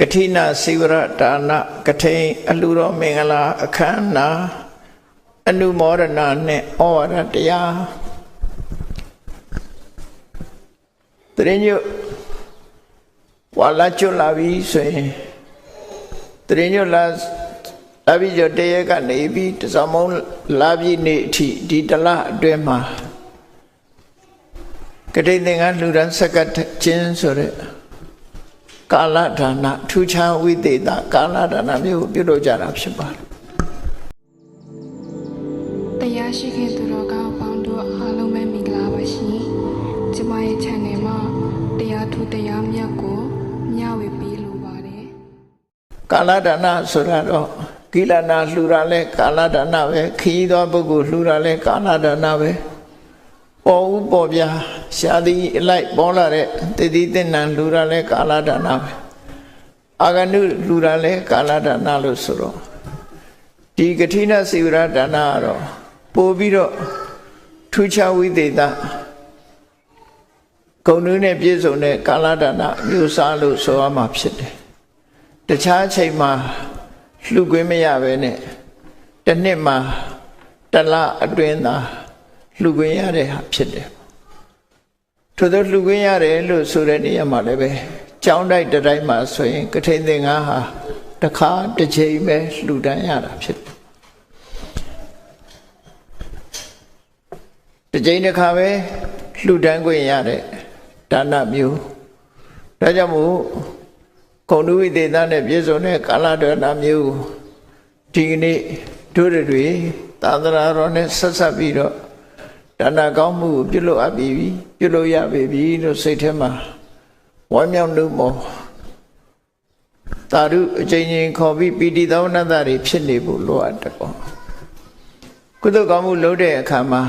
ကတိနာစိဝရဒါနကထိန်အလှတော်မင်္ဂလာအခမ်းအနားအနုမောဒနာနဲ့ဩဝါဒတရားတရင်ညဝါလာကျွလာပြီဆိုရင်တရင်ညလာလာပြီးကြတရက်ကနေပြီးတစောင်းမုံလာပြီးနေ့အထိဒီတလအတွင်းမှာကတိန်သင်္ကန်းလူရန်စက္ကတ်ချင်းဆိုတဲ့ ကာလဒါနထူးခြားဝိသေသကာလဒါနမျိုးကိုပြုလုပ်ကြတာဖြစ်ပါတယ်တရားရှိခင်သူတော်ကောင်းပေါင်းတို့အားလုံးပဲမင်္ဂလာပါရှင်။ကျမရဲ့ channel မှာတရားထူးတရားမြတ်ကိုမျှဝေပေးလိုပါတယ်။ကာလဒါနဆိုတာတော့ကိလနာလှူတာလဲကာလဒါနပဲခီးသောပုဂ္ဂိုလ်လှူတာလဲကာလဒါနပဲ ပေါ်ဦးပေါ်ပြရှားသည်အလိုက်ပေါ်လာတဲ့တည်တည်တင်နံလှူတာလဲကာလဒါနပဲအာဂနုလှူတာလဲကာလဒါနလို့ဆိုတော့ဒီကတိနစေဝရဒါနကတော့ပို့ပြီးတော့ထူးခြားဝိသေသဂုဏ်နည်းနဲ့ပြည့်စုံတဲ့ကာလဒါနမျိုးစားလို့ဆိုရမှာဖြစ်တယ်တခြားအချိန်မှာလှူခွင့်မရပဲနဲ့တစ်နှစ်မှာတစ်လအတွင်းသာ လှူခွင့်ရတဲ့ဟာဖြစ်တယ်ထို့သောလှူခွင့်ရတယ်လို့ဆိုတဲ့နေရာမှာလည်းပဲကြောင်းတိုက်တစ်တိုင်းမှာဆိုရင်ကထိန်သင်္ကန်းဟာတစ်ခါတစ်ချိန်ပဲလှူဒန်းရတာဖြစ်တယ်တစ်ချိန်တစ်ခါပဲလှူဒန်းခွင့်ရတဲ့ဒါနမျိုးဒါကြောင့်မို့ခုံနုဝိသေသနဲ့ပြည့်စုံတဲ့ကာလဒနာမျိုးဒီကနေ့တို့တွေသာသနာတော်နဲ့ဆက်ဆက်ပြီးတော့ ဒါနကောင်းမှုကိုပြုလုပ်အပ်ပြီပြုလုပ်ရပြီပြီလို့စိတ်ထဲမှာဝမ်းမြောက်နှုတ်မောသာဓုအချိန်ချင်းခေါ်ပြီးပီတိသောနတ္တတွေဖြစ်နေဖို့လိုအပ်တယ်ပေါ့ကုသိုလ်ကောင်းမှုလုပ်တဲ့အခါမှာ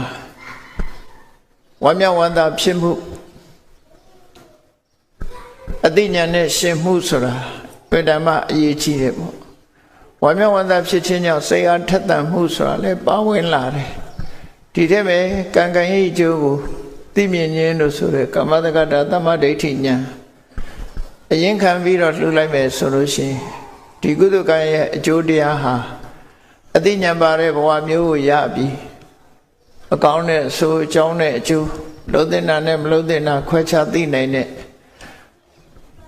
ဝမ်းမြောက်ဝမ်းသာဖြစ်မှုအသိဉာဏ်နဲ့ရှင်မှုဆိုတာဝိဓမ္မအရေးကြီးတယ်ပေါ့ဝါမျက်ဝန္တာဖြစ်ခြင်းကြောင့်စိတ်အားထက်သန်မှုဆိုတာလည်းပါဝင်လာတယ် ဒီထက်ပဲကံကံရဲ့အကျိုးကိုသိမြင်ခြင်းလို့ဆိုရဲကမ္မတက္ကတာသမ္မာဒိဋ္ဌိဉာဏ်အရင်ခံပြီးတော့လှူလိုက်မယ်ဆိုလို့ရှိရင်ဒီကုသကံရဲ့အကျိုးတရားဟာအသိဉာဏ်ပါတဲ့ဘဝမျိုးကိုရပြီးအကောင်းတဲ့အဆိုးအကြောင်းနဲ့အကျိုးလုံးတဲ့နာနဲ့မလုံးတဲ့နာခွဲခြားသိနိုင်တဲ့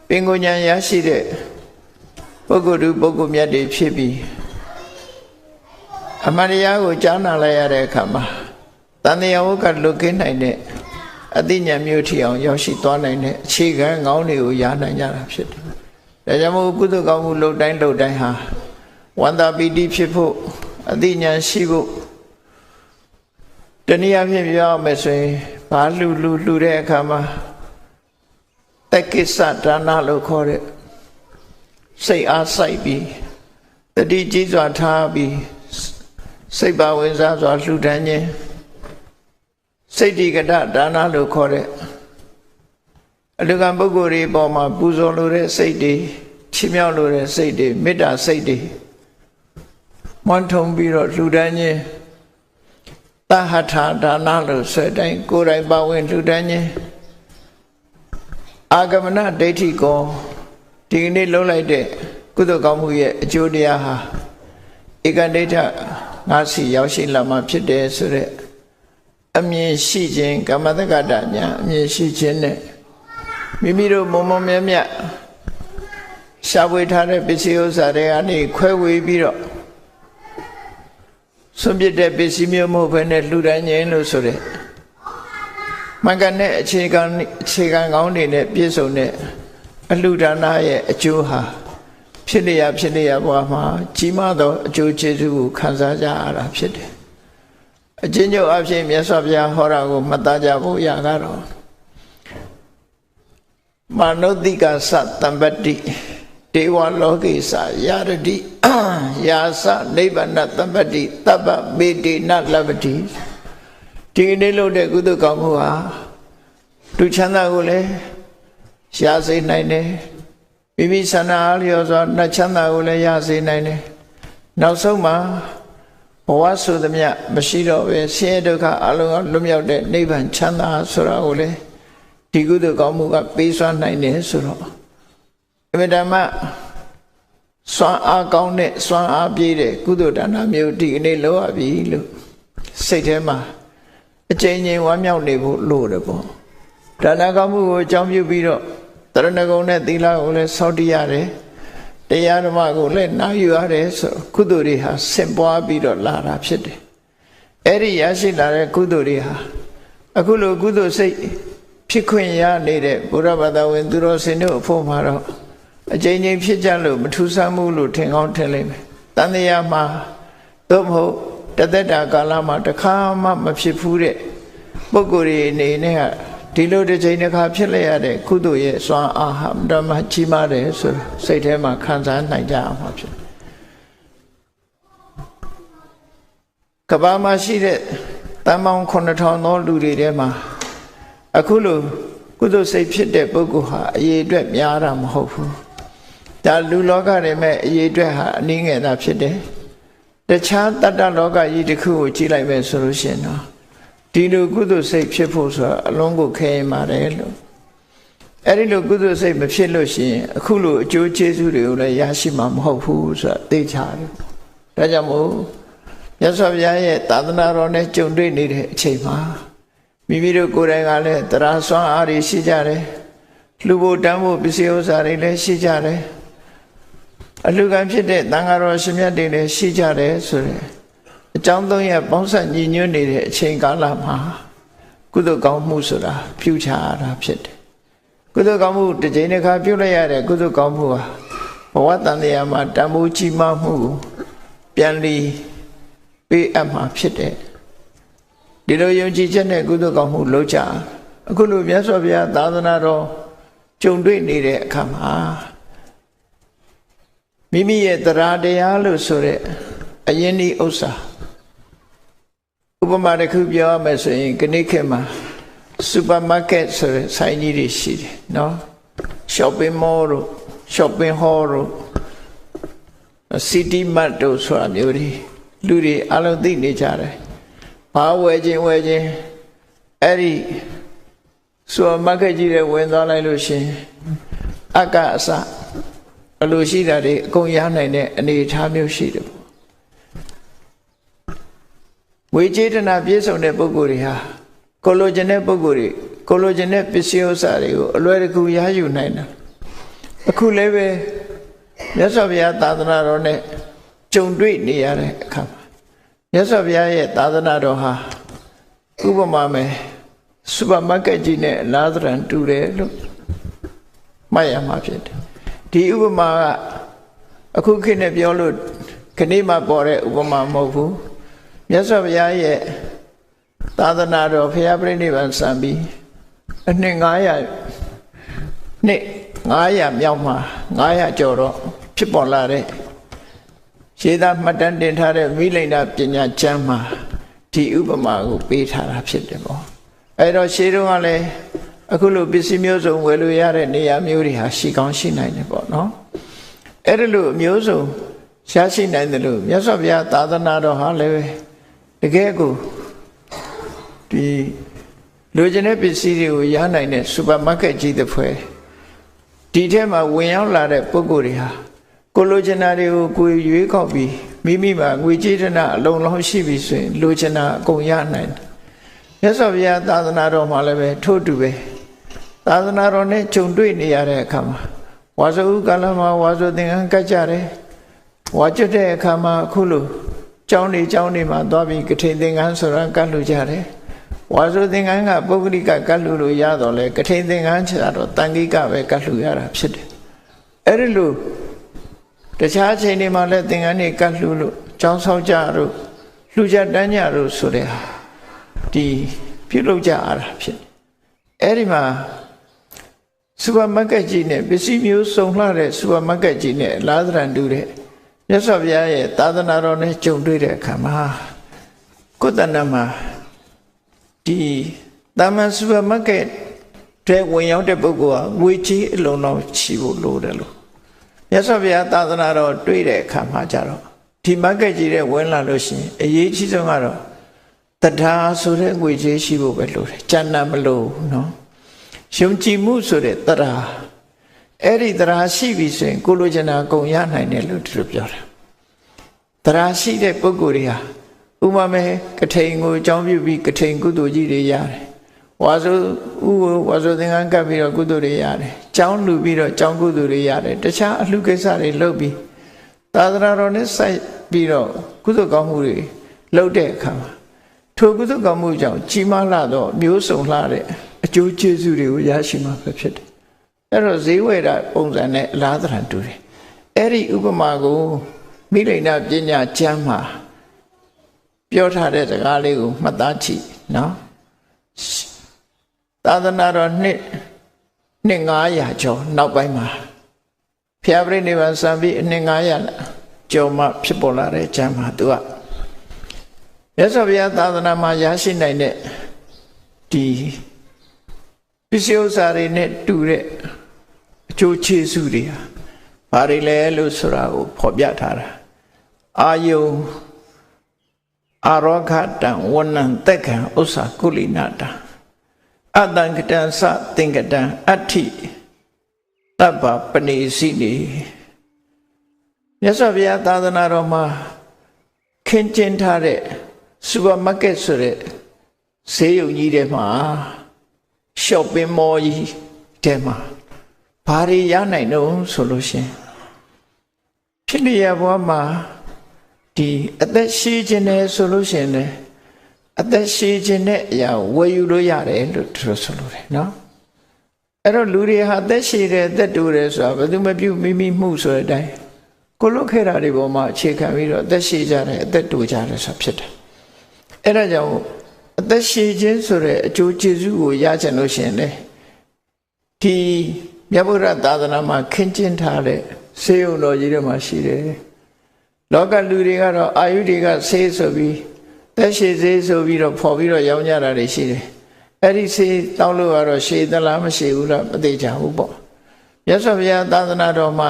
ပင်ကိုဉဏ်ရရှိတဲ့ပုဂ္ဂိုလ်သူပုဂ္ဂိုလ်မြတ်တွေဖြစ်ပြီးအမှန်တရားကိုကြားနာလိုက်ရတဲ့အခါမှာ တန်တရားဝကလွတ်ကင်းနိုင်တဲ့အသိဉာဏ်မျိုးထီအောင်ရောက်ရှိသွားနိုင်တဲ့အခြေခံကောင်းတွေကိုရနိုင်ကြတာဖြစ်တယ်။ဒါကြောင့်မို့ကုသကောင်းမှုလုပ်တိုင်းလုပ်တိုင်းဟာဝန္တာပီတိဖြစ်ဖို့အသိဉာဏ်ရှိဖို့တနည်းအားဖြင့်ပြောရမယ်ဆိုရင်ဘာလှူလှူလှူတဲ့အခါမှာတက်ကိစ္စဒါနလို့ခေါ်တဲ့စိတ်အားစိုက်ပြီးတတိကြီးစွာထားပြီးစိတ်ပါဝင်စားစွာလှူဒန်းခြင်း စိတ်တိကတဒါနလို့ခေါ်တဲ့အလူကံပုဂ္ဂိုလ်တွေပေါ်မှာပူဇော်လိုတဲ့စိတ်တွေချီးမြှောက်လိုတဲ့စိတ်တွေမေတ္တာစိတ်တွေမွန်းထုံပြီးတော့လှူဒန်းခြင်းတဟထာဒါနလို့ဆိုတဲ့အတိုင်းကိုယ်တိုင်ပါဝင်လှူဒန်းခြင်းအာဂမနဒိဋ္ဌိကောဒီကနေ့လုံးလိုက်တဲ့ကုသိုလ်ကောင်းမှုရဲ့အကျိုးတရားဟာဧကဒိဋ္ဌငါစီရောက်ရှိလာမှဖြစ်တယ်ဆိုတဲ့ အမြင်ရှိခြင်းကမ္မတက္ကတညာအမြင်ရှိခြင်းနဲ့မိမိတို့မုံမုံမြတ်မြတ်ရှားဝေထားတဲ့ပစ္စည်းဥစ္စာတွေကနေခွဲဝေပြီးတော့ဆွန့်ပစ်တဲ့ပစ္စည်းမျိုးမဟုတ်ဘဲနဲ့လှူဒန်းခြင်းလို့ဆိုတဲ့မင်္ဂန်တဲ့အခြေခံအခြေခံကောင်းတွေနဲ့ပြည့်စုံတဲ့အလှူဒါနရဲ့အကျိုးဟာဖြစ်လျာဖြစ်လျာဘဝမှာကြီးမားသောအကျိုးကျေးဇူးကိုခံစားကြရတာဖြစ်တယ်။ အချင်းချုပ်အဖြစ်မြတ်စွာဘုရားဟောတာကိုမှတ်သားကြဖို့ရကတော့မာနုတိကသတံပတ္တိဒေဝလောကေသယာရတိယာသနိဗ္ဗာနတံပတ္တိတပ္ပမေတေနလဗ္ဗတိဒီကနေ့လုပ်တဲ့ကုသကောင်းမှုဟာလူချမ်းသာကိုလည်းရစေနိုင်တယ်မိမိဆန္ဒအားလျော်စွာနှချမ်းသာကိုလည်းရစေနိုင်တယ်နောက်ဆုံးမှာဘ ဝဆိုသမျှမရှိတော့ပဲဆင်းရဲဒုက္ခအလုံးလွတ်မြောက်တဲ့နိဗ္ဗာန်ချမ်းသာဆိုတာကိုလည်းဒီကုသကောင်းမှုကပေးစွမ်းနိုင်တယ်ဆိုတော့အမြဲတမ်းစွမ်းအားကောင်းတဲ့စွမ်းအားပြည့်တဲ့ကုသိုလ်ဒါနမျိုးဒီကနေ့လုပ်ရပြီလို့စိတ်ထဲမှာအကျဉ်းချင်းဝမ်းမြောက်နေဖို့လိုတယ်ပေါ့ဒါနကောင်းမှုကိုအကြောင်းပြုပြီးတော့တရဏဂုံနဲ့သီလကိုလည်းစောင့်တည်ရတယ် တရားဓမ္မကိုလည်းနာယူရတယ်ဆိုကုသိုလ်တွေဟာဆင့်ပွားပြီးတော့လာတာဖြစ်တယ်အဲ့ဒီရရှိလာတဲ့ကုသိုလ်တွေဟာအခုလိုကုသိုလ်စိတ်ဖြစ်ခွင့်ရနေတဲ့ဘုရားဘာသာဝင်သူတော်စင်တို့အဖို့မှာတော့အကျဉ်းချင်းဖြစ်ကြလို့မထူးဆန်းမှုလို့ထင်ကောင်းထင်လိမ့်မယ်။တန်တရားမှာသို့မဟုတ်တသက်တာကာလမှာတစ်ခါမှမဖြစ်ဘူးတဲ့ပုဂ္ဂိုလ်တွေအနေနဲ့က ဒီလိုတစ်ချိန်တစ်ခါဖြစ်လိုက်ရတဲ့ကုသိုလ်ရဲ့စွမ်းအားဟာဓမ္မကြီးမားတယ်ဆိုစိတ်ထဲမှာခံစားနိုင်ကြအောင်ပါဖြစ်တယ်။ကဘာမှာရှိတဲ့တန်ပေါင်း9000သောလူတွေထဲမှာအခုလိုကုသိုလ်စိတ်ဖြစ်တဲ့ပုဂ္ဂိုလ်ဟာအရေးအတွက်များတာမဟုတ်ဘူးဒါလူလောကတွေမဲ့အရေးအတွက်ဟာအနည်းငယ်သာဖြစ်တယ်တခြားတတ္တလောကကြီးတစ်ခုကိုကြည့်လိုက်မယ်ဆိုလို့ရှိရင်တော့ ဒီလိုကုသိုလ်စိတ်ဖြစ်ဖို့ဆိုတာအလုံးကိုခဲရင်ပါတယ်လို့အဲ့ဒီလိုကုသိုလ်စိတ်မဖြစ်လို့ရှိရင်အခုလိုအကျိုးကျေးဇူးတွေကိုလည်းရရှိမှာမဟုတ်ဘူးဆိုတာသိချတယ်ဒါကြောင့်မို့မြတ်စွာဘုရားရဲ့သာသနာတော်နဲ့ကြုံတွေ့နေတဲ့အချိန်မှာမိမိတို့ကိုယ်တိုင်ကလည်းတရားစွမ်းအားတွေရှိကြတယ်လူဖို့တန်းဖို့ပစ္စည်းဥစ္စာတွေလည်းရှိကြတယ်အလူကံဖြစ်တဲ့တန်ဃာတော်ရှင်မြတ်တွေလည်းရှိကြတယ်ဆိုရယ် အကြောင်းသုံးရပေါင်းဆက်ညီညွတ်နေတဲ့အချိန်ကာလမှာကုသိုလ်ကောင်းမှုဆိုတာပြုချရတာဖြစ်တယ်ကုသိုလ်ကောင်းမှုတစ်ချိန်တစ်ခါပြုလိုက်ရတဲ့ကုသိုလ်ကောင်းမှုဟာဘဝတန်တရားမှာတန်ဖိုးကြီးမားမှုကိုပြန်လီပေးအပ်မှာဖြစ်တယ်ဒီလိုယုံကြည်ချက်နဲ့ကုသိုလ်ကောင်းမှုလုပ်ကြအခုလိုမြတ်စွာဘုရားသာသနာတော်ကြုံတွေ့နေတဲ့အခါမှာမိမိရဲ့တရားတရားလို့ဆိုတဲ့အရင်ဒီဥစ္စာ ဥပမာတစ်ခုပြောရမယ်ဆိုရင်ခဏခေတ်မှာစူပါမားကတ်ဆိုတဲ့ဆိုင်ကြီးတွေရှိတယ်နော် shopping mall တို့ shopping hall တို့ city mart တို့ဆိုတာမျိုးတွေလူတွေအလုံးသိနေကြတယ်ဘာဝယ်ခြင်းဝယ်ခြင်းအဲ့ဒီစူပါမားကတ်ကြီးတွေဝင်သွားလိုက်လို့ရှင်အကအစအလိုရှိတာတွေအကုန်ရနိုင်တဲ့အနေအထားမျိုးရှိတယ် ပေါ့ဝေကျေတနာပြည့်စုံတဲ့ပုဂ္ဂိုလ်တွေဟာကိုလိုချင်တဲ့ပုဂ္ဂိုလ်တွေကိုလိုချင်တဲ့ပစ္စည်းဥစ္စာတွေကိုအလွယ်တကူရယူနိုင်တာအခုလည်းပဲမြတ်စွာဘုရားသာသနာတော်နဲ့ကြုံတွေ့နေရတဲ့အခါမှာမြတ်စွာဘုရားရဲ့သာသနာတော်ဟာဥပမာမယ်စူပါမားကတ်ကြီးနဲ့လာသရန်တူတယ်လို့မှတ်ရမှာဖြစ်တယ်ဒီဥပမာကအခုခေတ်နဲ့ပြောလို့ခဏမှပေါ်တဲ့ဥပမာမဟုတ်ဘူး မြတ်စွာဘုရားရဲ့သာသနာတော်ဖရာပြိဋိဘံစံပြီးအနှစ်900နှစ်900မြောက်မှာ900ကျော်တော့ဖြစ်ပေါ်လာတဲ့ရှေးသားမှတ်တမ်းတင်ထားတဲ့မိလိန်နာပညာကျမ်းမှာဒီဥပမာကိုပေးထားတာဖြစ်တယ်ပေါ့အဲ့တော့ရှေးတုန်းကလည်းအခုလိုပစ္စည်းမျိုးစုံဝယ်လို့ရတဲ့နေရာမျိုးတွေဟာရှိကောင်းရှိနိုင်တယ်ပေါ့နော်အဲ့ဒါလိုမျိုးစုံရှားရှိနိုင်တယ်လို့မြတ်စွာဘုရားသာသနာတော်ဟာလည်း တကယ်ကိုဒီလိုချင်တဲ့ပစ္စည်းတွေကိုရနိုင်တဲ့စူပါမားကတ်ကြီးတစ်ဖွဲ့ဒီထဲမှာဝင်ရောက်လာတဲ့ပုံကိုယ်တွေဟာကိုလိုချင်တာတွေကိုကိုယ်ရွေးကောက်ပြီးမိမိမှာငွေကြေးဒနာအလုံးလုံးရှိပြီဆိုရင်လိုချင်တာအကုန်ရနိုင်တယ်မြတ်စွာဘုရားသာသနာတော်မှာလည်းပဲထို့တူပဲသာသနာတော်နဲ့ဂျုံတွေ့နေရတဲ့အခါမှာဝါဆိုဥကာလမှာဝါဆိုသင်္ကန်းကတ်ကြတယ်ဝါကျွတ်တဲ့အခါမှာအခုလို ကျောင်းနေကျောင်းနေမှာသွားပြီးကထိန်သင်္ကန်းဆိုတာကတ်လူကြတယ်ဝါဆိုသင်္ကန်းကပုဂ္ဂလိကကတ်လူလို့ရတော့လေကထိန်သင်္ကန်းချတာတော့တန်ခိကပဲကတ်လူရတာဖြစ်တယ်အဲ့ဒီလိုတခြားချိန်တွေမှာလည်းသင်္ကန်းတွေကတ်လူလို့ကျောင်းဆောက်ကြတို့လူကြတန်းကြတို့ဆိုတဲ့ဟာဒီပြုလုပ်ကြရတာဖြစ်တယ်အဲ့ဒီမှာစူပါမားကတ်ကြီးနဲ့ပစ္စည်းမျိုးစုံလှတဲ့စူပါမားကတ်ကြီးနဲ့လာသရန်တူတဲ့ မြတ်စွာဘုရားရဲ့သာသနာတော်နဲ့ကြုံတွေ့တဲ့အခါမှာကိုယ်တဏ္ဍမှာဒီတာမန်စူပါမားကတ်တွေဝင်ရောက်တဲ့ပုဂ္ဂိုလ်ဟာငွေကြီးအလုံးလုံးချီဖို့လိုတယ်လို့မြတ်စွာဘုရားသာသနာတော်တွေ့တဲ့အခါမှာကြတော့ဒီမားကတ်ကြီးတဲ့ဝင်လာလို့ရှိရင်အရေးကြီးဆုံးကတော့တရားဆိုတဲ့ငွေကြေးရှိဖို့ပဲလိုတယ်။ကျန်တာမလိုဘူးနော်။ယုံကြည်မှုဆိုတဲ့တရား အဲ့ဒီတရားရှိပြီဆိုရင်ကိုလိုချင်တာအကုန်ရနိုင်တယ်လို့သူတို့ပြောတယ်တရားရှိတဲ့ပုဂ္ဂိုလ်တွေဟာဥပမာကထိန်ကိုအကြောင်းပြုပြီးကထိန်ကုသိုလ်ကြီးတွေရတယ်ဝါဆိုဥကိုဝါဆိုသင်္ကန်းကပ်ပြီးတော့ကုသိုလ်တွေရတယ်ကျောင်းလူပြီးတော့ကျောင်းကုသိုလ်တွေရတယ်တခြားအလှကိစ္စတွေလုပ်ပြီးသာသနာတော်နဲ့စိုက်ပြီးတော့ကုသိုလ်ကောင်းမှုတွေလုပ်တဲ့အခါမှာထိုကုသိုလ်ကောင်းမှုကြောင့်ကြီးမားလာတော့မျိုးစုံလာတဲ့အကျိုးကျေးဇူးတွေကိုရရှိမှာပဲဖြစ်တယ် အဲ့တော့ဈေးဝယ်တာပုံစံနဲ့အလားသဏ္ဍာန်တူတယ်အဲ့ဒီဥပမာကိုမိလိန်နာပညာကျမ်းမှာပြောထားတဲ့စကားလေးကိုမှတ်သားကြည့်နော်သာသနာတော်နှစ်နှစ်900ကျော်နောက်ပိုင်းမှာဖျားပြိနိဗ္ဗာန်စံပြီးအနှစ်900ကျော်မှဖြစ်ပေါ်လာတဲ့ကျမ်းမှာသူကမြတ်စွာဘုရားသာသနာမှာရရှိနိုင်တဲ့ဒီပစ္စည်းဥစ္စာတွေနဲ့တူတဲ့ အကျိုးချေစုတွေဟာဘာတွေလဲလို့ဆိုတာကိုဖော်ပြထားတာအာယုံအာရောဂတံဝဏံတက်ခံဥစ္စာကုလိနာတံအတံကတံသသင်္ကတံအဋ္ဌိတပ္ပပနေစီနေမြတ်စွာဘုရားသာသနာတော်မှာခင်းကျင်းထားတဲ့စူပါမားကတ်ဆိုတဲ့ဈေးရုံကြီးထဲမှာ shopping mall ကြီးထဲမှာ ဘာတွေရနိုင်တော့ဆိုလို့ရှင်ဖြစ်လျက်ဘဝမှာဒီအသက်ရှိခြင်းနဲ့ဆိုလို့ရှင်လေအသက်ရှိခြင်းနဲ့အရာဝယ်ယူလို့ရတယ်လို့သူတို့ဆိုလို့တယ်နော်အဲ့တော့လူတွေဟာအသက်ရှိတယ်အသက်တူတယ်ဆိုတာဘယ်သူမပြုမိမိမှုဆိုတဲ့အတိုင်းကိုလွတ်ခဲ့တာတွေပေါ်မှာအခြေခံပြီးတော့အသက်ရှိကြတယ်အသက်တူကြတယ်ဆိုတာဖြစ်တယ်အဲ့ဒါကြောင့်အသက်ရှိခြင်းဆိုတဲ့အကျိုးကျေးဇူးကိုရချင်လို့ရှင်လေဒီ မြတ်ဗုဒ္ဓသာသနာမှာခင်းကျင်းထားတဲ့ဆေးရုံတော်ကြီးတွေမှာရှိတယ်လောကလူတွေကတော့အာယုတွေကဆေးဆိုပြီးသက်ရှိဆေးဆိုပြီးတော့ဖော်ပြီးတော့ရောင်းကြတာတွေရှိတယ်အဲ့ဒီဆေးတောင်းလို့ကတော့ရှည်သလားမရှိဘူးလားမသိကြဘူးပေါ့မြတ်စွာဘုရားသာသနာတော်မှာ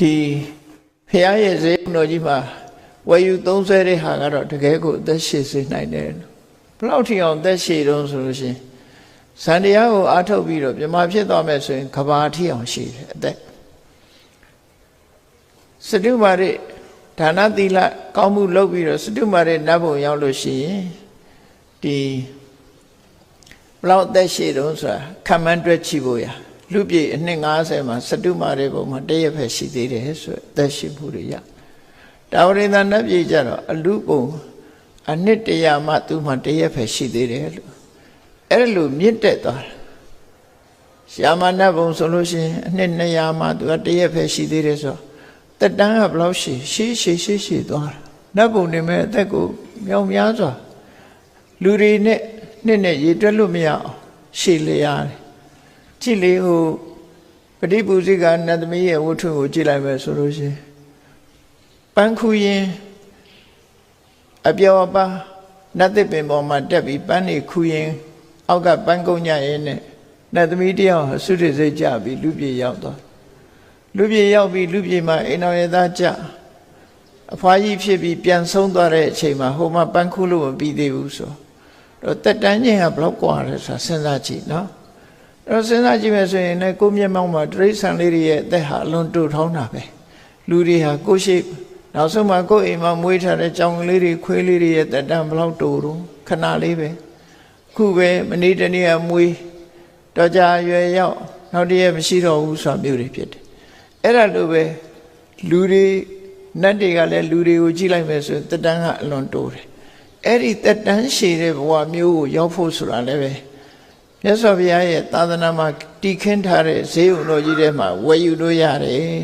ဒီဖရာရဲ့ဈေးတော်ကြီးမှာဝယ်ယူသုံးဆွဲတဲ့ဟာကတော့တကယ်ကိုအသက်ရှည်စေနိုင်တယ်ဘလောက်ထီအောင်သက်ရှည်တုံးဆိုလို့ရှိရင် ဇန်တရားကိုအားထုတ်ပြီးတော့ပြမဖြစ်သွားမယ်ဆိုရင်ကဘာထီအောင်ရှိတယ်အသက်စတုမာရိဒါနသီလကောင်းမှုလုပ်ပြီးတော့စတုမာရိနတ်ဘုံရောက်လို့ရှိရင်ဒီဘလောက်သက်ရှည်တုံးဆိုတာခံမှန်းတွက်ကြည့်ဖို့ရလူပြည့်အနှစ်90မှာစတုမာရိဘုံမှာတရက်ဖက်ရှိသေးတယ်ဆိုအသက်ရှိမှုတွေရတာဝရိန္ဒနတ်ပြည်ကြတော့အလူပုံအနှစ်တရာမှသူ့မှာတရက်ဖက်ရှိသေးတယ်လို့ အဲ့လိုမြင့်တက်သွားတယ်ရှာမနတ်ဘုံဆိုလို့ရှိရင်အနှစ်200မှသူကတရက်ဖက်ရှိသေးတယ်ဆိုတက်တန်းကဘလောက်ရှိရှိရှိရှိရှိသွားတာနတ်ဘုံနေမဲ့အသက်ကိုမြောင်များစွာလူတွေနဲ့နှစ်နဲ့ရေတွက်လို့မရအောင်ရှည်လျရတယ်ကြည့်လေဟိုပဋိပုဇိကနတ်သမီးရဲ့ဝတ္ထုကိုကြည့်လိုက်မယ်ဆိုလို့ရှိရင်ပန်းခူရင်အပြောအပါနတ်သစ်ပင်ပေါ်မှာတက်ပြီးပန်းနေခူရင် အောက်ကပန်းကုန်းညရဲ့နဲ့နတ်သမီးတယောက်ဆုရစိတ်ကြပြီးလူပြေရောက်သွားလူပြေရောက်ပြီးလူပြေမှာအိမ်တော်ရဲ့သားကြအဖွားကြီးဖြစ်ပြီးပြန်ဆုံးသွားတဲ့အချိန်မှာဟိုမှာပန်းခုလို့မပြီးသေးဘူးဆိုတော့တက်တန်းချင်းကဘလောက်กว่าလဲဆိုတာစဉ်းစားကြည့်နော်အဲ့တော့စဉ်းစားကြည့်မယ်ဆိုရင်လည်းကိုမျက်မှောက်မှာတရိษံလေးတွေရဲ့အသက်ဟာအလွန်တူထောင်းတာပဲလူတွေဟာကိုရှိနောက်ဆုံးမှာကိုယ့်အိမ်မှာမွေးထားတဲ့ကြောင်ကလေးတွေခွေးလေးတွေရဲ့တက်တန်းဘလောက်တူတော့ခဏလေးပဲ ခုပဲမနေ့တနေ့ကမွေးတော့ကြာရွယ်ရောက်နောက်တရက်မရှိတော့ဘူးဆိုတာမျိုးတွေဖြစ်တယ်အဲ့ဒါလိုပဲလူတွေနတ်တွေကလည်းလူတွေကိုကြည့်လိုက်မယ်ဆိုရင်တက်တန်းကအလွန်တိုးတယ်အဲ့ဒီတက်တန်းရှည်တဲ့ဘဝမျိုးကိုရောက်ဖို့ဆိုတာလည်းပဲမြတ်စွာဘုရားရဲ့သာသနာမှာတည်ခင်းထားတဲ့ဈေးုံတော်ကြီးထဲမှာဝယ်ယူလို့ရတယ်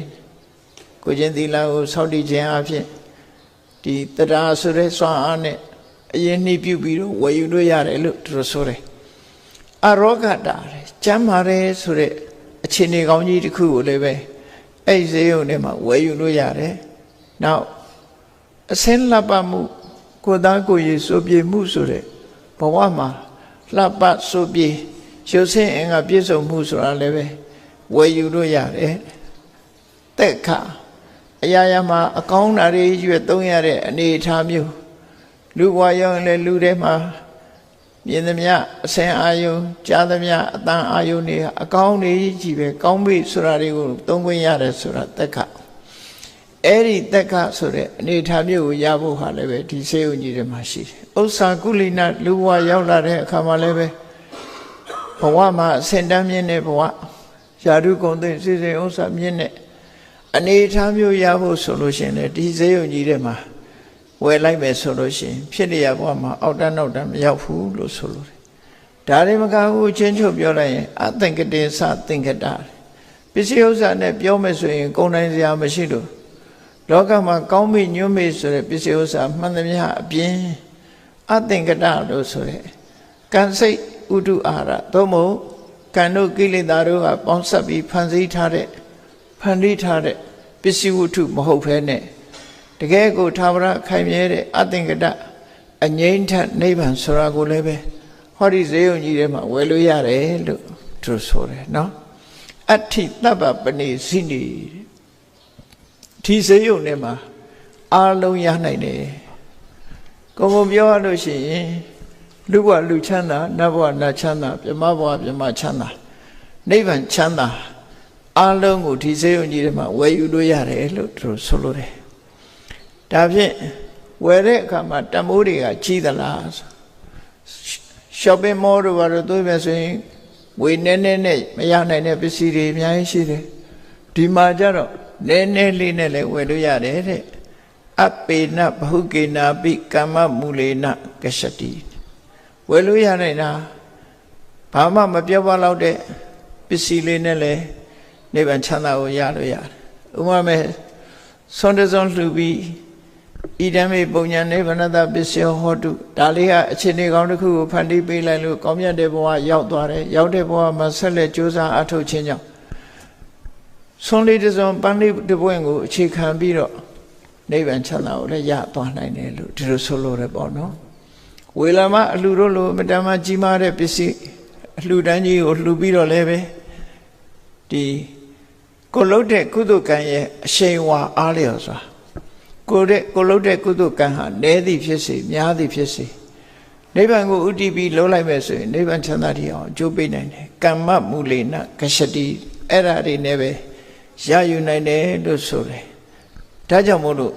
ကိုချင်းသီလကိုစောင့်တည်ခြင်းအဖြစ်ဒီတရားဆိုတဲ့စွမ်းအားနဲ့ အရင်နှိပြုပြီးတော့ဝယ်ယူလို့ရတယ်လို့သူတို့ဆိုတယ်အရောဂတာလေကျမ်းမာတယ်ဆိုတဲ့အခြေအနေကောင်းကြီးတစ်ခုကိုလည်းပဲအဲ့ဒီဈေးုံထဲမှာဝယ်ယူလို့ရတယ်နောက်အစင်းလှပမှုကိုသားကိုရည်စိုးပြေမှုဆိုတဲ့ဘဝမှာလှပစိုးပြေရုပ်ဆင်းအင်္ဂါပြည့်စုံမှုဆိုတာလည်းပဲဝယ်ယူလို့ရတယ်တက်ခအရာရာမှာအကောင်းတာတွေရွတ်သုံးရတဲ့အနေအထားမျိုး လူဘဝရောလည်းလူထဲမှာမြင်သမျှအစင်အာယုံကြားသမျှအတန်အာယုံတွေအကောင်းတွေကြီးပဲကောင်းပြီဆိုတာတွေကိုသုံးခွင့်ရတယ်ဆိုတာတက်ခအဲ့ဒီတက်ခဆိုတဲ့အနေထားမျိုးကိုရဖို့ဟာလည်းပဲဒီစေုံကြီးတွေမှာရှိတယ်ဥစ္စာကုလိနလူဘဝရောက်လာတဲ့အခါမှာလည်းပဲဘဝမှာအစင်တန်းမြင့်တဲ့ဘဝယာဓုဂုံသိစိစိဥစ္စာမြင့်တဲ့အနေထားမျိုးရဖို့ဆိုလို့ရှိရင်လည်းဒီစေုံကြီးတွေမှာ ဝယ်လိုက်မယ်ဆိုလို့ရှိရင်ဖြစ်ရဘဝမှာအောက်တန်းနောက်တန်းမရောက်ဘူးလို့ဆိုလို့ဒါတွေမကဘူးချင်းချုပ်ပြောလိုက်ရင်အသင်္ကတေသသင်္ကတာပစ္စည်းဥစ္စာနဲ့ပြောမယ်ဆိုရင်ကုန်တိုင်းစရာမရှိလို့လောကမှာကောင်းမိညွတ်မိဆိုတဲ့ပစ္စည်းဥစ္စာမှန်သမျှအပြင်အသင်္ကတလို့ဆိုတဲ့ကံစိတ်ဥဒုအာရသို့မဟုတ်ကံတို့ကိလေသာတို့ကပေါင်းဆက်ပြီးဖန်ဆင်းထားတဲ့ဖန်တီးထားတဲ့ပစ္စည်းဝတ္ထုမဟုတ်ဘဲနဲ့ တကယ်ကိုသာဝရခိုင်မြဲတဲ့အသင်္ကတအငြိမ့်ထနိဗ္ဗာန်ဆိုတာကိုလည်းပဲဟောဒီဇေယုံကြီးထဲမှာဝယ်လို့ရတယ်လို့သူဆိုတယ်နော်အဋ္ဌိတပ္ပပဏိစိနေဒီဇေယုံထဲမှာအာလုံးရနိုင်တယ်ကိုယ်ကိုပြောရလို့ရှိရင်လူဘဝလူချမ်းသာနတ်ဘဝနတ်ချမ်းသာပြမဘဝပြမချမ်းသာနိဗ္ဗာန်ချမ်းသာအလုံးကိုဒီစေယုံကြီးထဲမှာဝယ်ယူလို့ရတယ်လို့သူဆိုလို့တယ် ဒါဖြင့်ဝယ်တဲ့အခါမှာတမိုးတွေကကြီးသလား shopping mall တို့ဘာလို့သွေးမယ်ဆိုရင်ဝေနည်းနည်းနဲ့မရနိုင်တဲ့ပစ္စည်းတွေအများကြီးရှိတယ်ဒီမှာကျတော့နည်းနည်းလေးနဲ့လည်းဝယ်လို့ရတယ်တဲ့အပေနဘဟုကေနာပိကမ္မမူလေနကရှတိဝယ်လို့ရနိုင်တာဘာမှမပြောပါတော့တဲ့ပစ္စည်းလေးနဲ့လည်းနိဗ္ဗာန်ချမ်းသာကိုရလို့ရတယ်ဥပမာဆွန်တစွန်လှူပြီး ဣဒံမေပုံညာနိဗ္ဗာနတပစ္စယောဟောတုဒါလေးဟာအခြေအနေကောင်းတစ်ခုကိုဖန်တီးပေးလိုက်လို့ကောင်းမြတ်တဲ့ဘဝရောက်သွားတယ်ရောက်တဲ့ဘဝမှာဆက်လက်ကြိုးစားအထောက်ခြင်းကြောင့်ဆွန်လေးတစွန်ပန်းလေးတစ်ပွင့်ကိုအခြေခံပြီးတော့နိဗ္ဗာန်ချမ်းသာကိုလည်းရသွားနိုင်တယ်လို့ဒီလိုဆိုလို့ရပေါ့နော်ဝေလာမအလှတို့လိုမတမကြီးမားတဲ့ပစ္စည်းအလှတန်းကြီးကိုလှူပြီးတော့လည်းပဲဒီကိုလုတ်တဲ့ကုသကံရဲ့အရှိန်ဝါအားလျော်စွာ ကိုတဲ့ကိုလုတ်တဲ့ကုသကံဟာနည်းသည်ဖြစ်စေများသည်ဖြစ်စေနိဗ္ဗာန်ကိုဥတည်ပြီးလုံးလိုက်မယ်ဆိုရင်နိဗ္ဗာန်ချမ်းသာတရားအောင်ကြိုးပိတ်နိုင်တယ်ကမ္မမူလေနကရှတိအဲ့ဒါတွေနဲ့ပဲရယူနိုင်တယ်လို့ဆိုတယ်ဒါကြောင့်မို့လို့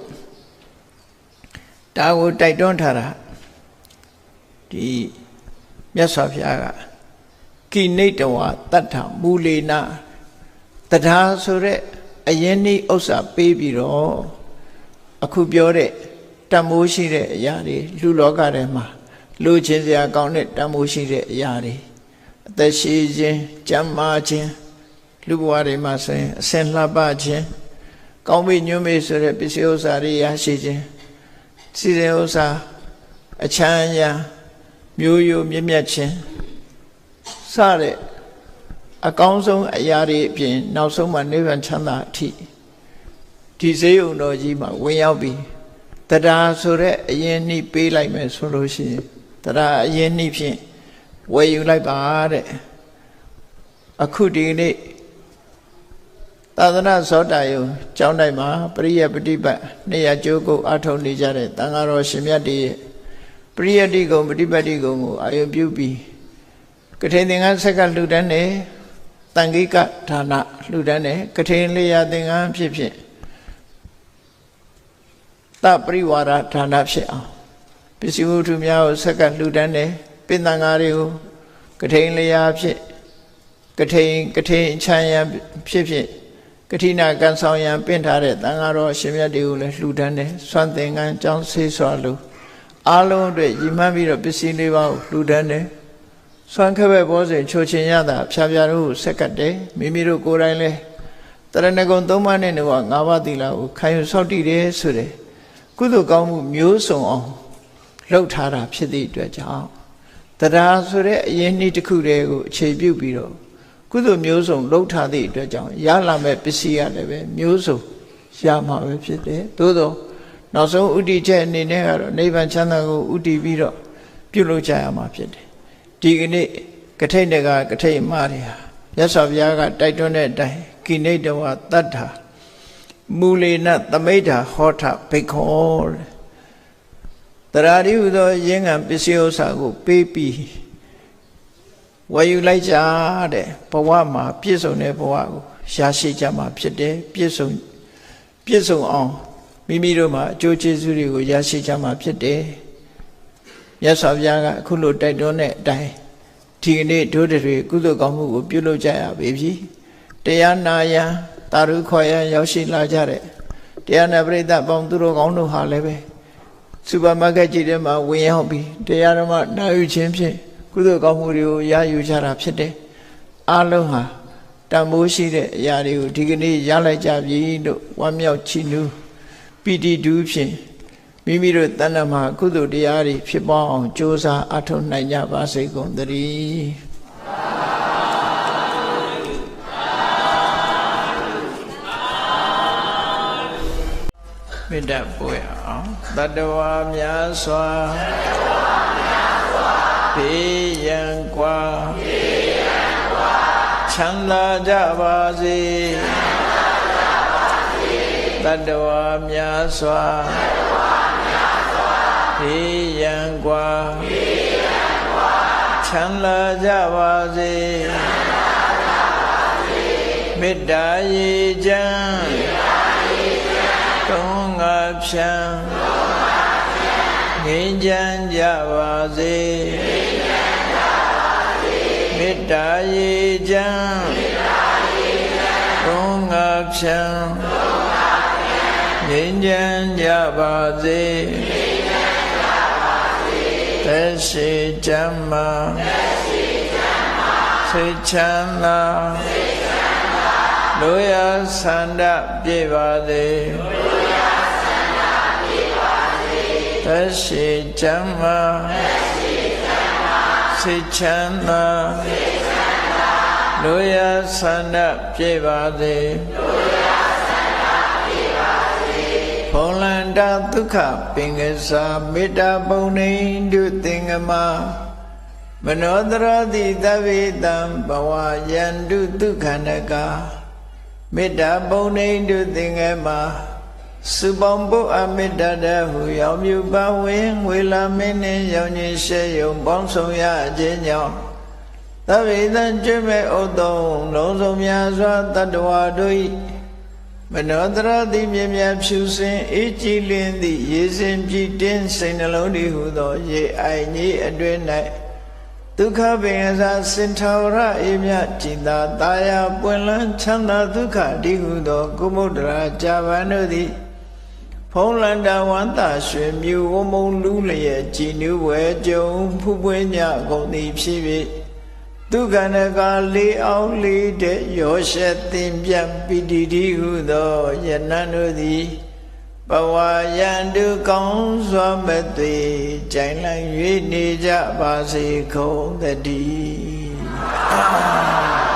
ဒါကိုတိုက်တွန်းထားတာဒီမြတ်စွာဘုရားကကိနေတဝတတ္ထမူလေနတရားဆိုတဲ့အရင်နေ့ဥစ္စာပေးပြီးတော့ အခုပြောတဲ့တန်မိုးရှိတဲ့အရာတွေလူလောကထဲမှာလူချင်းစရာကောင်းတဲ့တန်မိုးရှိတဲ့အရာတွေအသက်ရှိခြင်းကျမ်းမာခြင်းလူဘဝတွေမှာဆိုရင်အစင်လှပခြင်းကောင်းပြီညွှန်းပြီဆိုတဲ့ပစ္စည်းဥစ္စာတွေရရှိခြင်းစီစဉ်ဥစ္စာအချမ်းရမျိုးရိုးမြင့်မြတ်ခြင်းစတဲ့အကောင်းဆုံးအရာတွေအပြင်နောက်ဆုံးမှနိဗ္ဗာန်ချမ်းသာအထိ ဒီစေယုံတော်ကြီးမှာဝင်ရောက်ပြီးတရားဆိုတဲ့အရင်နှိပေးလိုက်မယ်ဆိုလို့ရှိရင်တရားအရင်နှိဖြင့်ဝယ်ယူလိုက်ပါတဲ့အခုဒီနေ့သာသနာသောတာယုံကျောင်းတိုင်းမှာပရိယပฏิပတ်နေရာကျိုးကိုအထောက်နေကြတဲ့တန်ဃာတော်ရှင်မြတ်တွေရဲ့ပရိယတိကုံပฏิပတ်တိကုံကိုအာယုပြုပြီးကထေသင်္ကန်းဆက်ကလှူဒန်းနေတန်ခိကဌာနလှူဒန်းတယ်ကထေလေးရာသင်္ကန်းဖြစ်ဖြစ် တပရိဝါဒဌာနဖြစ်အောင်ပစ္စည်းဝတ္ထုများကိုဆက်ကလှူဒန်းတယ်ပင်တန်ဃာတွေကိုကထိန်လျာဖြစ်ကထိန်ကထိန်ချမ်းရဖြစ်ဖြစ်ကတိနာကံဆောင်ရန်ပင့်ထားတဲ့တန်ဃာတော်ရှင်မြတ်တွေကိုလည်းလှူဒန်းတယ်စွန့်သင်္ကန်းကြောင်းဆေးစွာလို့အားလုံးအတွက်ရည်မှန်းပြီးတော့ပစ္စည်းလေးပါးကိုလှူဒန်းတယ်စွန့်ခက်ဘက်ဘောစဉ်ချိုချင်ရတာဖြာဖြာတို့ကိုဆက်ကတ်တယ်မိမိတို့ကိုယ်တိုင်လဲတရဏဂုံသုံးပါးနဲ့တော့ငါးပါးသီလကိုခံယူဆောက်တည်တယ်ဆိုတဲ့ ကုသိုလ်ကောင်းမှုမျိုးစုံအောင်လှုပ်ထားတာဖြစ်သည့်အတွက်ကြောင့်တရားဆိုတဲ့အရင်နေ့တစ်ခုတည်းကိုအခြေပြုပြီးတော့ကုသိုလ်မျိုးစုံလှုပ်ထားသည့်အတွက်ကြောင့်ရလာမဲ့ပစ္စည်းရလည်းပဲမျိုးစုံရမှာပဲဖြစ်တယ်သို့သောနောက်ဆုံးဥတည်ချက်အနေနဲ့ကတော့နိဗ္ဗာန်ချမ်းသာကိုဥတည်ပြီးတော့ပြုလုပ်ကြရမှာဖြစ်တယ်ဒီကနေ့ကထိတ်တကကထိတ်မတွေဟာမြတ်စွာဘုရားကတိုက်တွန်းတဲ့အတိုင်းကိနေတဝတတ္ထာ မူလေနသမိဋ္ဌာဟောထဘိခောတရာတိဟုသောရင်းငံပစ္စည်းဥစ္စာကို ပေးပြီးဝယ်ယူလိုက်ကြတဲ့ဘဝမှာပြည့်စုံတဲ့ဘဝကိုရရှိကြမှာဖြစ်တယ်ပြည့်စုံပြည့်စုံအောင်မိမိတို့မှာအကျိုးကျေးဇူးတွေကိုရရှိကြမှာဖြစ်တယ်မြတ်စွာဘုရားကအခုလိုတိုက်တွန်းတဲ့အတိုင်းဒီကနေ့ဒုဒတွေကုသိုလ်ကောင်းမှုကိုပြုလုပ်ကြရပေပြီတရားနာယံ တာရုခေါ်ရန်ရောက်ရှိလာကြတဲ့တရားနာပရိသတ်ပေါင်းသူတို့ကောင်းတို့ဟာလည်းပဲစူပါမားကတ်ကြီးထဲမှာဝင်ရောက်ပြီးတရားဓမ္မနာယူခြင်းဖြင့်ကုသိုလ်ကောင်းမှုတွေကိုရယူကြတာဖြစ်တယ်အားလုံးဟာတန်ဖိုးရှိတဲ့အရာတွေကိုဒီကနေ့ရလိုက်ကြပြီလို့ဝမ်းမြောက်ချီးနူးပီတိတူးဖြင့်မိမိတို့တဏ္ဍမှာကုသိုလ်တရားတွေဖြစ်ပေါ်အောင်ကြိုးစားအထောက်နိုင်ကြပါစေကုန်သတည်း ပိဋပွေအောင်တတဝါများစွာဘေးရန်ကွာချမ်းသာကြပါစေတတဝါများစွာဘေးရန်ကွာချမ်းသာကြပါစေမေတ္တာရေချမ်း ငါဖြံငြိမ်းချမ်းကြပါစေမေတ္တာရေချမ်းတုံးငါဖြံငြိမ်းချမ်းကြပါစေသက်ရှိချမ်းမာစိတ်ချမ်းသာလူရဆန္ဒပြေပါစေ သက်ရှိချမ်းမာစိတ်ချမ်းသာလူရဆန္ဒပြေပါစေဖုံလန္တာဒုက္ခပင်ကစားမေတ္တာပုံနေတုသင်္ကမမနောတရတိသဗ္ဗေတံဘဝယန္တုဒုက္ခနကာမေတ္တာပုံနေတုသင်္ကမ စုပေါင်းဖို့အမေတ္တာတဟုရောက်မြူပါဝင်ငွေလာမင်းနှင့်ရောင်ကြီးရှဲယုံပေါင်းဆောင်ရခြင်းကြောင့်သဗ္ဗေတံကျွမဲ့ဥတုံလုံးစုံများစွာတတ္တဝါတို့၏မနောတရတိမြင်မြဖြူစင်အေးကြည်လင်းသည့်ရေစင်ကြည်တင်းစိတ်နှလုံးတည်ဟုသော ရေအိုင်ကြီးအတွင်၌ဒုက္ခပင်အစာစင်ထာဝရအေမြကျင်သာတာယာပွင့်လန်းချမ်းသာဒုက္ခတည်ဟုသောကုမုဒ္ဒရာဇာဗန်တို့သည် ဖုံးလန္တာဝန္တာရွှေမြူဝမုံလူလျက်ကြည်နူးဝဲကြုံဖူးပွင့်ညကုန်သည်ဖြစ်၍ဒုက္ခနကလေးအောင်လေးတဲ့ရောရှက်သင်ပြပိတိတိဟုသောယနံတို့သည်ဘဝယန္တုကောင်းစွာမသွေကြိုင်လိုက်၍နေကြပါစေကုန်သတည်း